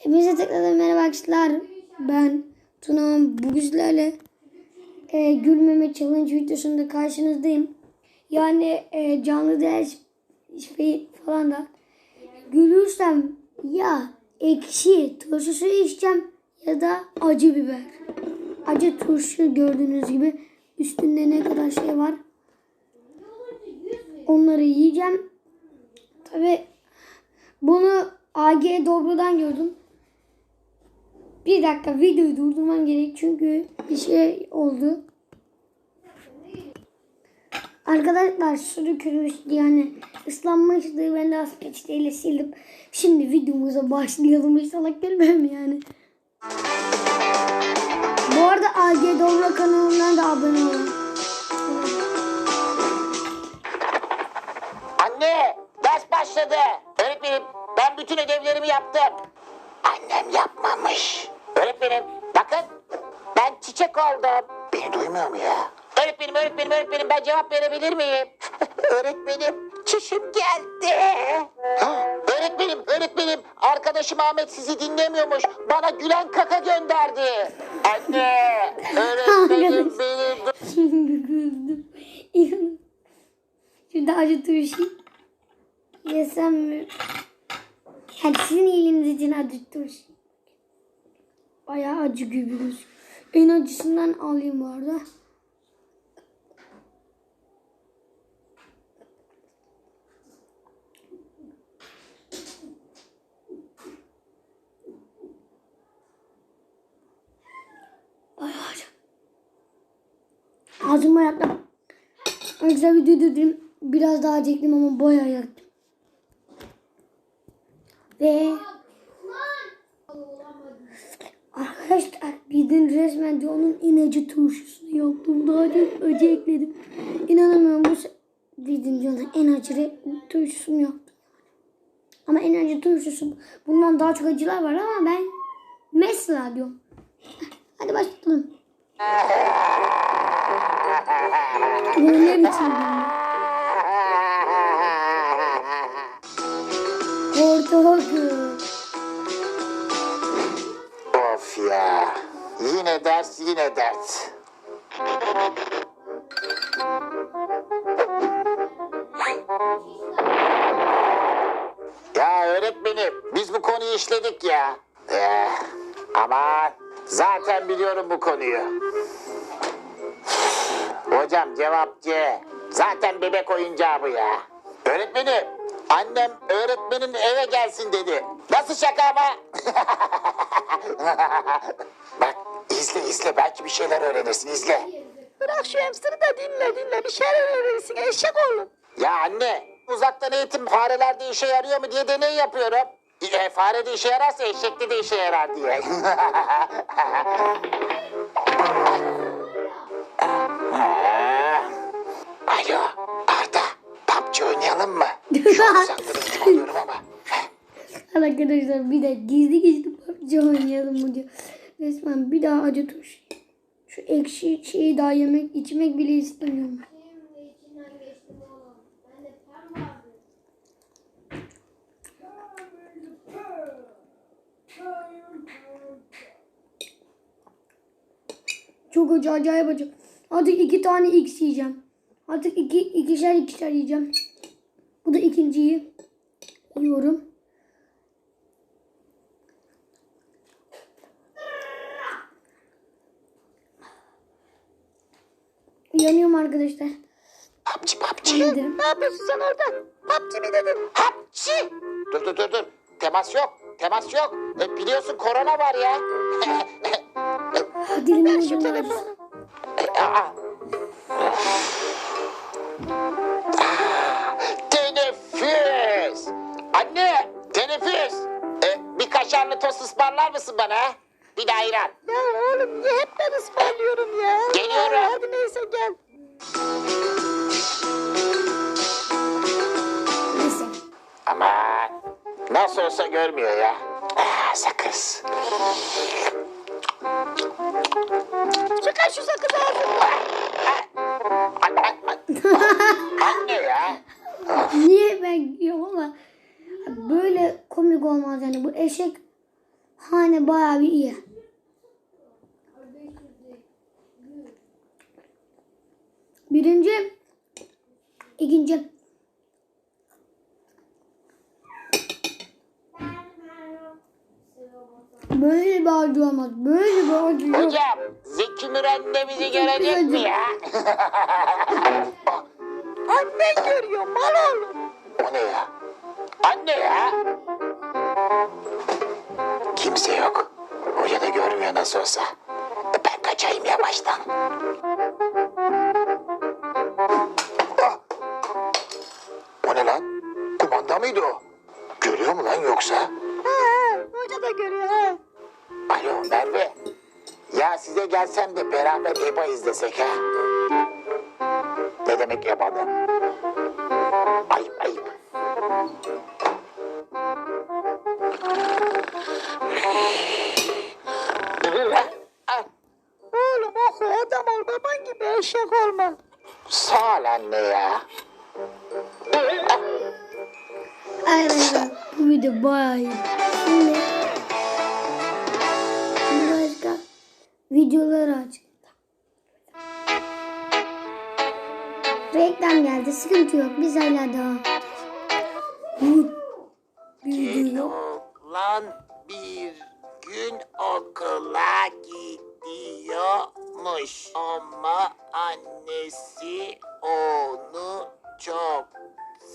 Hepinize tekrardan merhaba arkadaşlar. Ben Tuna. Bugün sizlerle e, gülmeme challenge videosunda karşınızdayım. Yani e, canlı ders şey falan da gülürsem ya ekşi turşu içeceğim ya da acı biber. Acı turşu gördüğünüz gibi üstünde ne kadar şey var. Onları yiyeceğim. Tabi bunu AG Dobro'dan gördüm. Bir dakika videoyu durdurmam gerek çünkü bir şey oldu. Arkadaşlar sürükürmüştü yani ıslanmıştı. Ben de az peçeteyle sildim. Şimdi videomuza başlayalım. İnşallah gelmem yani. Bu arada AG Dobro kanalına da abone olun. Anne, ders başladı. Öğretmenim, ben bütün ödevlerimi yaptım. Annem yapmamış. Öğretmenim, bakın. Ben çiçek oldum. Beni duymuyor mu ya? Öğretmenim, öğretmenim, öğretmenim ben cevap verebilir miyim? öğretmenim, çişim geldi. Ha, öğretmenim, öğretmenim, arkadaşım Ahmet sizi dinlemiyormuş. Bana gülen kaka gönderdi. Anne, öğretmenim beni... Şimdi güldüm. Şimdi acı turşu yesem mi? Yani sizin iyiliğiniz için acı turşu. Bayağı acı gibi gözüküyor. En acısından alayım bu arada. Ağzıma yaktım. Güzel video dedim. Biraz daha acıktım ama bayağı yaktım. Ve Arkadaşlar gidin resmen onun inacı turşusunu yaptım. Daha çok acı ekledim. İnanamıyorum bu se- videonun en acı turşusunu yaptım. Ama en acı turşusu bundan daha çok acılar var ama ben mesela diyorum. Hadi başlayalım. Bu ne Yine ders yine dert. Ya öğretmenim biz bu konuyu işledik ya. Eh, aman zaten biliyorum bu konuyu. Hocam cevap C. Zaten bebek oyuncağı bu ya. Öğretmenim annem öğretmenin eve gelsin dedi. Nasıl şaka ama? Bak izle izle belki bir şeyler öğrenirsin izle. Bırak şu hamsterı da dinle dinle bir şeyler öğrenirsin eşek oğlum. Ya anne uzaktan eğitim farelerde işe yarıyor mu diye deney yapıyorum. E, farede işe yararsa eşekte de işe yarar diye. Alo Arda PUBG oynayalım mı? Şu an uzaktan eğitim alıyorum ama. Arkadaşlar bir de gizli gizli PUBG oynayalım mı diyor. Resmen bir daha acı turşu. Şu ekşi şeyi daha yemek içmek bile istemiyorum. Çok acı acayip acı. Artık iki tane X yiyeceğim. Artık iki, ikişer ikişer yiyeceğim. Bu da ikinciyi yiyorum. Arkadaşlar. PUBG. Yedim. Ne yapıyorsun sen orada? PUBG mi dedin? PUBG. Dur dur dur dur. Temas yok. Temas yok. E, biliyorsun korona var ya. Dilimin Ver şu telefonu. E, aa. Teneffüs. Anne, teneffüs. E, bir kaşarlı tost ısmarlar mısın bana? ha? Bir de ayran. Ya oğlum niye hep ben ısmarlıyorum ya? Geliyorum. Ha, Hadi neyse gel. Neyse. Aman. Nasıl olsa görmüyor ya. Ah, sakız. Çıkar şu sakızı ağzından. Anne, ya. Niye ben yiyorum ama böyle komik olmaz yani bu eşek Hani bayağı bir iyi. Birinci, ikinci. Böyle bir acı olmaz. Böyle bir acı yok. Hocam Zeki Müren de bizi görecek mi ya? Annen görüyor mal oğlum. o ne ya? Anne ya. Kimse yok. Hoca da görmüyor nasıl olsa. Ben kaçayım yavaştan. Mıydı o? Görüyor mu lan yoksa? Ha, hoca da görüyor ha. Alo Merve. Ya size gelsem de beraber EBA izlesek ha. Ne demek EBA'da? Ayıp ayıp. Ah, Oğlum oku adam ol baban gibi eşek olma. Sağ ol anne ya. Arkadaşlar bu video bayağı iyi. Şimdi başka videoları aç. Reklam geldi. Sıkıntı yok. Biz hala devam edeceğiz. Video Oğlan bir gün okula gidiyormuş ama annesi onu çok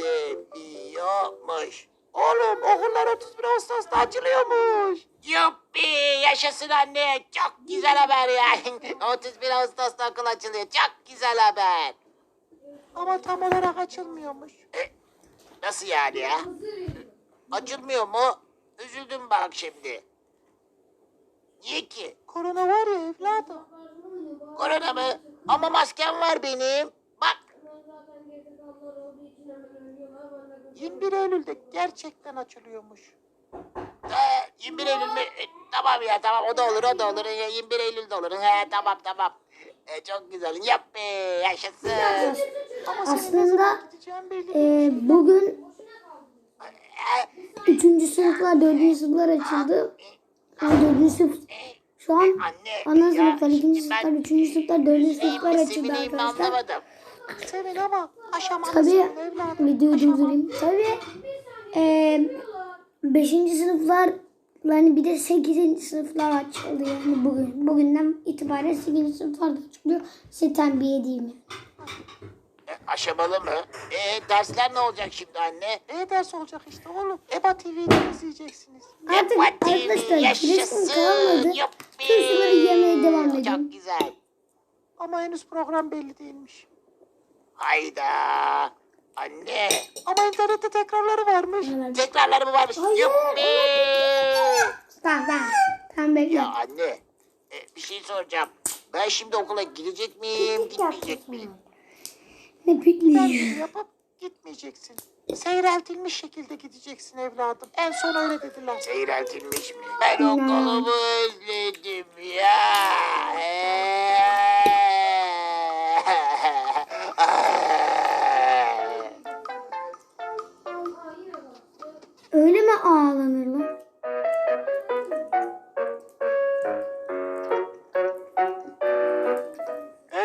seviyormuş. Oğlum okullar 31 Ağustos'ta açılıyormuş. Yuppi yaşasın anne çok güzel haber ya. 31 Ağustos'ta okul açılıyor çok güzel haber. Ama tam olarak açılmıyormuş. Nasıl yani ya? Açılmıyor mu? Üzüldüm bak şimdi. Niye ki? Korona var ya evladım. Korona mı? Ama maskem var benim. Bak 21 Eylül'de gerçekten açılıyormuş. Ee, 21 Eylül mü? E, tamam ya tamam o da olur o da olur. E, 21 Eylül de olur. He, tamam tamam. E, çok güzel. Yap be yaşasın. Ama senin Aslında zaman gideceğin belli değil. e, bugün E, 3. sınıflar 4. sınıflar açıldı. Yani 4. sınıf şu an Anne, ana ya sınıflar, 2. şimdi sınıflar, ben 3. sınıflar, 4. üzüleyim sınıflar açıldı sevineyim mi arkadaşlar. anlamadım. Sevin ama aşamalısın Tabii evladım. videoyu durdurayım. Tabii e, 5. sınıflar yani bir de 8. sınıflar açıldı yani bugün. Bugünden itibaren 8. sınıflar da açılıyor. Size tembih edeyim yani. E, aşamalı mı? E, dersler ne olacak şimdi anne? Ne ders olacak işte oğlum. EBA TV'de izleyeceksiniz. Artık TV, arkadaşlar yaşasın. kalmadı. Yuppi. Turşuları yemeye devam edin. Çok güzel. Ama henüz program belli değilmiş. Hayda. Anne. Ama internette tekrarları varmış. Tekrarları mı varmış? Hayır, Yuppi. Tamam tamam. Tamam bekle. Ya anne. e, bir şey soracağım. Ben şimdi okula gidecek miyim, gitmeyecek miyim? Ne pikniği? Tercih yapıp gitmeyeceksin. Seyreltilmiş şekilde gideceksin evladım. En son öyle dediler. Seyreltilmiş mi? Ben okulumu özledim ya. Öyle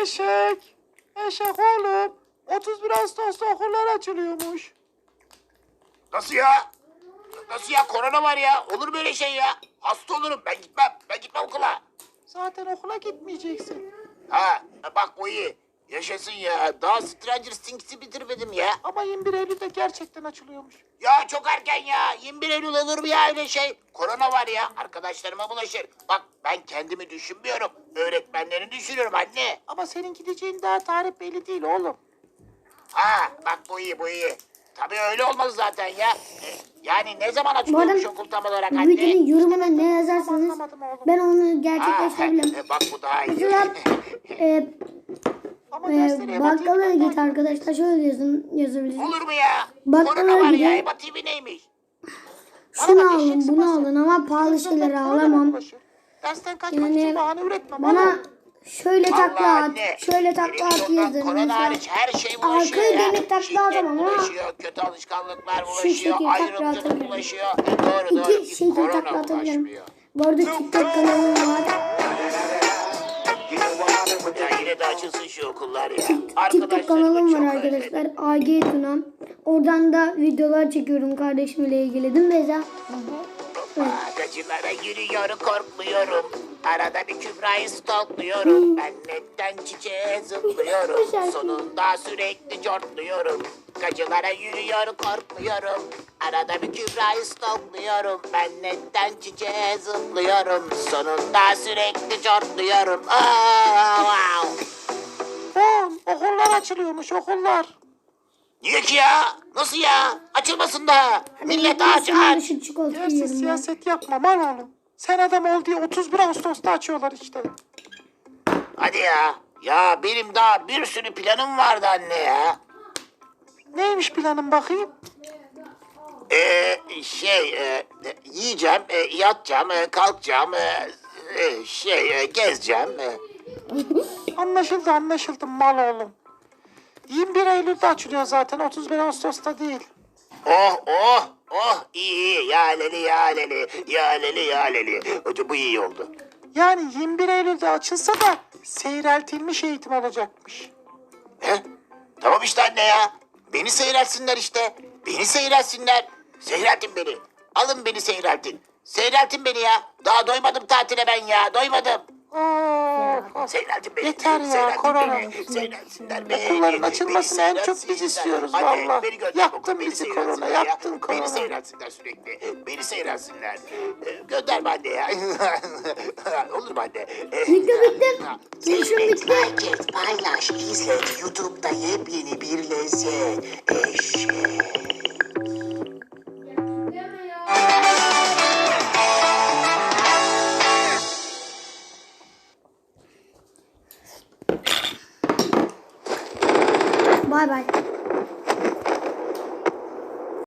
Eşek. Eşek oğlum. 31 Ağustos'ta okullar açılıyormuş. Nasıl ya? Nasıl ya? Korona var ya. Olur böyle şey ya. Hasta olurum. Ben gitmem. Ben gitmem okula. Zaten okula gitmeyeceksin. Ha bak bu iyi. Yaşasın ya. Daha Stranger Things'i bitirmedim ya. Ama 21 Eylül'de gerçekten açılıyormuş. Ya çok erken ya. 21 Eylül olur mu ya öyle şey? Korona var ya. Arkadaşlarıma bulaşır. Bak ben kendimi düşünmüyorum. Öğretmenlerini düşünüyorum anne. Ama senin gideceğin daha tarih belli değil oğlum. Ha bak bu iyi bu iyi. Tabii öyle olmalı zaten ya. E, Yani ne zaman Bu açılıyormuş arada okul tam olarak bu anne? videonun yorumuna ne yazarsanız Anlamadım oğlum. ben onu Ha, gerçekleştirebilirim. e, bak bu daha iyi. Mesela e, Ama e, EBA bakkala git arkadaşlar şöyle yazın yazabilirsiniz. Olur mu ya? Bak Korona bana var ya. TV neymiş? Şunu Bana alın bunu alın ama pahalı böyle alamam. Dersten kaçmak Yani için bahane üretmem. Bana şöyle takla at, anne. şöyle takla at yazın. Korona hariç her şey bulaşıyor arkaya ya. dönük takla atamam ama kötü alışkanlıklar bulaşıyor, ayrımcılık bulaşıyor. E, doğru doğru. iki Korona takla atabilirim. Bu arada TikTok kanalım var. Ya yine de açılsın şu okullar ya. TikTok kanalım var arkadaşlar. AG Tunam. Oradan da videolar çekiyorum kardeşimle ilgili değil mi Beyza? Ağacılara yürüyorum korkmuyorum. Arada bir kübrayı stalkluyorum. Ben netten çiçeğe zıplıyorum. Sonunda sürekli cortluyorum. Gacılara yürüyor korkmuyorum. Arada bir kübrayı stalkluyorum. Ben netten çiçeğe zıplıyorum. Sonunda sürekli cortluyorum. Aa, wow. Oğlum okullar açılıyormuş okullar. Niye ki ya? Nasıl ya? Açılmasın da. Millet aç aç. Yersiz siyaset yapma mal oğlum. Sen adam ol diye 31 Ağustos'ta açıyorlar işte. Hadi ya. Ya benim daha bir sürü planım vardı anne ya. Neymiş planın bakayım? Ee, şey, e, yiyeceğim, e, yatacağım, e, kalkacağım, e, e, şey, e, gezeceğim. e. Anlaşıldı anlaşıldı mal oğlum. 21 Eylül'de açılıyor zaten 31 Ağustos'ta değil. Oh, oh, oh, iyi, iyi, ya leli, ya leli, ya leli, ya leli. Hadi bu iyi oldu. Yani 21 Eylül'de açılsa da seyreltilmiş eğitim olacakmış. He? Tamam işte anne ya. Beni seyrelsinler işte. Beni seyrelsinler. Seyreltin beni. Alın beni seyreltin. Seyreltin beni ya. Daha doymadım tatile ben ya. Doymadım. Oo, Seyreltin beni. Yeter ya, Seyreltin korona. beni. Seyrelsinler beni. Okulların açılmasını Beni en çok biz istiyoruz Anne, valla. beni gönder Yaktın okula, beni bizi korona, ya. yaktın korona. Beni seyrelsinler sürekli. Beni seyrelsinler. Ee, Gönderme anne ya. Olur mu anne? Bitti bitti. Bitti. et, paylaş, izle. YouTube'da yepyeni bir lezzet. Eşek.